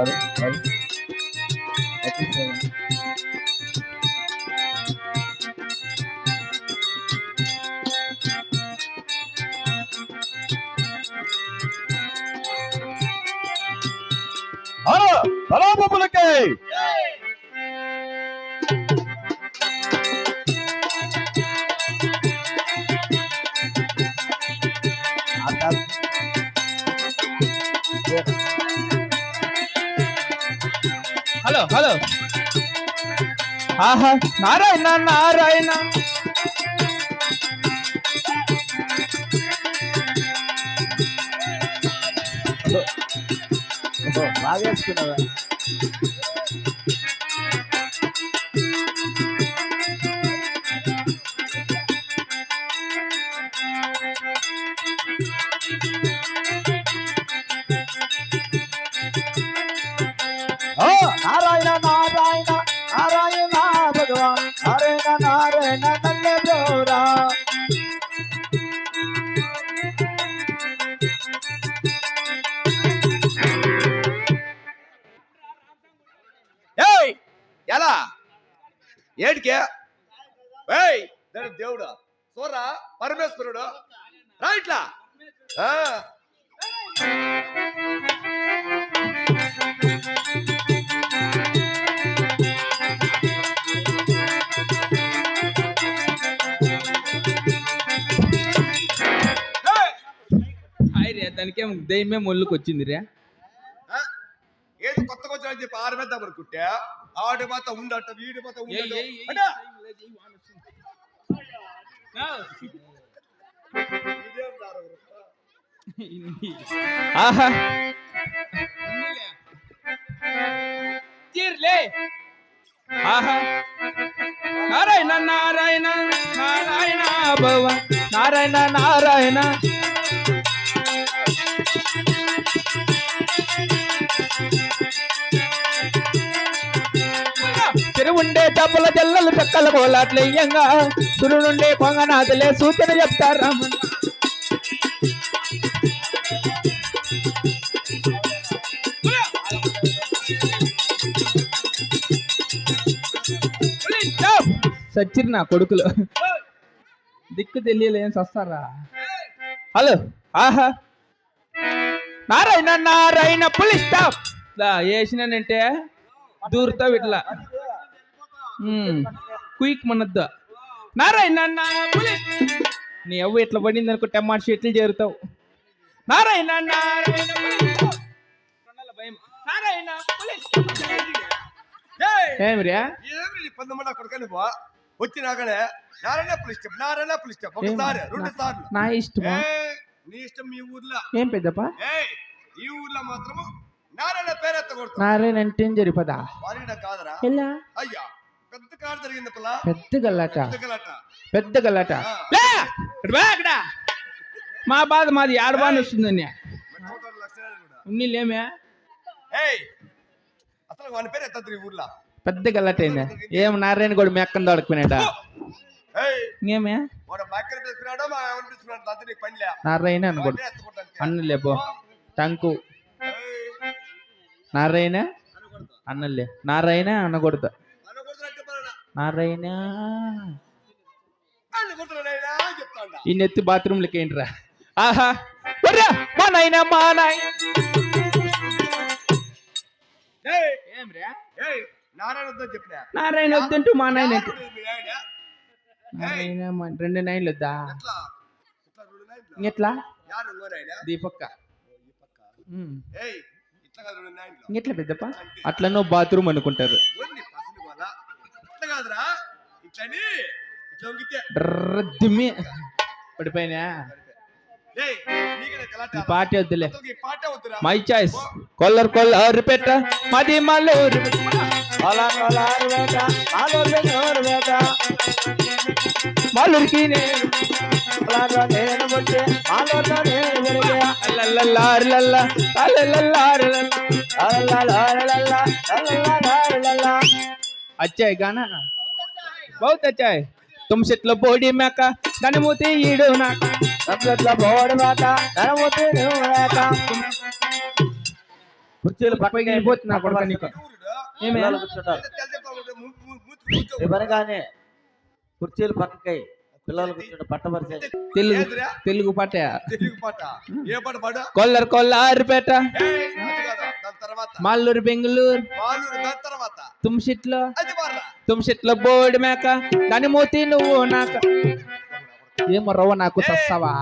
అరే అరే ఎక్కించండి. Hello hello బొబ్బులకి Hello hello. ఆహా నారాయణ నారాయణ. ఓ, బాగా వేసుకున్నావా నారాయణ ఏయ్ ఎలా? ఏడికే? ఏయ్ దాని దేవుడు. చూడరా పరమేశ్వరుడు. రైట్లా దానికేం దయ్యమే ముళ్ళుకి వచ్చింది రే. ఆ? ఏది కొత్తగా వచ్చిన చెప్పి ఆరు మీద అనుకుంటే ఆడి మాత ఉండట వీడి మాత ఉండట? ఆహా. తీర్లే. ఆహా. నారాయణ నారాయణ నారాయణ భవ. నారాయణ నారాయణ. చెరువుండే డబ్బుల జల్లలు చక్కల కోలాట్లయ్యంగా సురునుండే కొంగనాథులే సూచన చెప్తారా సచ్చిరు నా కొడుకులు. దిక్కు తెలియలే వస్తారా హలో ఆహా. నారాయణ నారాయణ పులిస్ స్టాప్ వేసినానంటే దూరుతావు ఇట్లా. క్విక్ మనద్దా. నారాయణ నీ అవ్వ ఇట్లా పడింది అనుకో టమాటా చెట్లు చేరుతావు. నారాయణ నారాయణ! ఏమిరా వచ్చినాకనే నారాయణ పులిస్ నారాయణ పులిస్ ఒకసారి రెండు సార్లు. నా ఇష్టమా? నీ ఇష్టం మీ ఊర్లో. ఏం పెద్దప్ప? ఈ ఊర్లో మాత్రము నారాయణ పేరెత్తకూడదు నారాయణ అంటే ఏం జరిపదా వారిన కాదరా? ఎలా? అయ్యా పెద్ద కాడు జరిగింది పిల్ల. పెద్ద గల్లాట. పెద్ద గల్లాట. లే ఇక్కడ. మా బాధ మాది ఆడబాని వస్తుందని. ఉన్నీళ్ళేమే ఏయ్ అసలు వాని పేరు ఎత్తద్దు ఈ ఊర్లో. పెద్ద గల్లాట ఏం నారాయణ కూడా మెక్కని దొడకపోయినాడా ఇంకేమే? నారాయణ ఎత్తుకుంటాను అన్నలే పో. టంకు. నారాయణ? అన్నలే. నారాయణ అనకూడదు. నారాయణ. ఈ నెత్తి బాత్రూమ్లకి ఏంట్రా? ఆహా. మా నాయన మా నాయన నారాయణ వద్దంటూ మా నాయన యారు మీ నాయన? నారాయణ మా రెండు నైన్లు వద్దా? ఎట్లా? దీపక్క. ఓ, ఈ పక్క. ఉమ్. ఏయ్, ఇట్లా కాదు రెండు నాయనలు. ఇంకెట్లా పెద్దప్ప? అంటే అట్లనో బాత్రూమ్ అనుకుంటారు. పడిపోయినా? పాట వద్దులే. My choice. కొల్లర్ కొల్లర్ పెట్ట మది మల్లూరు. అలా కొలారు వేట నోరు వేట మల్లూరికి నేను అలాగా నేను వచ్చి ఆలోచన నేను పెరిగే అల్లల్లల్లారు లల్ల, అల్లల్లల్లారు లల్ల. అల్లలారలల్లా, అల్లలారలల్లా. అచ్చాయి గానా బహుత్ అచ్చాయి తుమ్ చెట్ల బోడి మేక దాని మూతి ఈడు నాక సబ్జెక్ట్ల బోర్డు వేట ధనముతి నువ్వు వేట కుర్చీలు పైకి పక్కకి పిల్లలు కూర్చుంటే పట్టవరిసే తెలుగు? తెలుగు పాట తెలుగు పాట. ఏ పాట పాడు? కొల్లర్ కొల్లారిపేట. మాల్లూరు బెంగళూరు. మాలూరు దాని తర్వాత. తుమ్షిట్లో అది పాడరా. తుమ్షిట్లో బోర్డు మేక. దాని మూతి నువ్వు నాక. ఏమో రవ్వ నాకు సస్తావా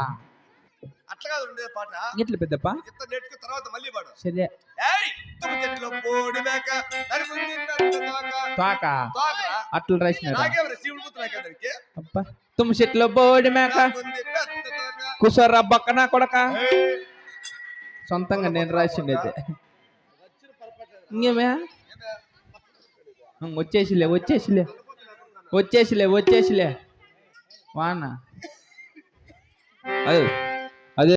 అట్లా కాదు ఉండే పాట. ఇట్లా పెద్దప్ప? నేర్చుకున్న తర్వాత మళ్ళీ పాడు. సరే. ఏయ్! తుమ్మ చెట్లు బోడి మేక. కుసర్రా బక్కన కొడక. సొంతంగా నేను రాసింది అయితే. ఇంకేమే వచ్చేసిలే వచ్చేసిలే. వచ్చేసిలే వచ్చేసిలే. వాన. అది.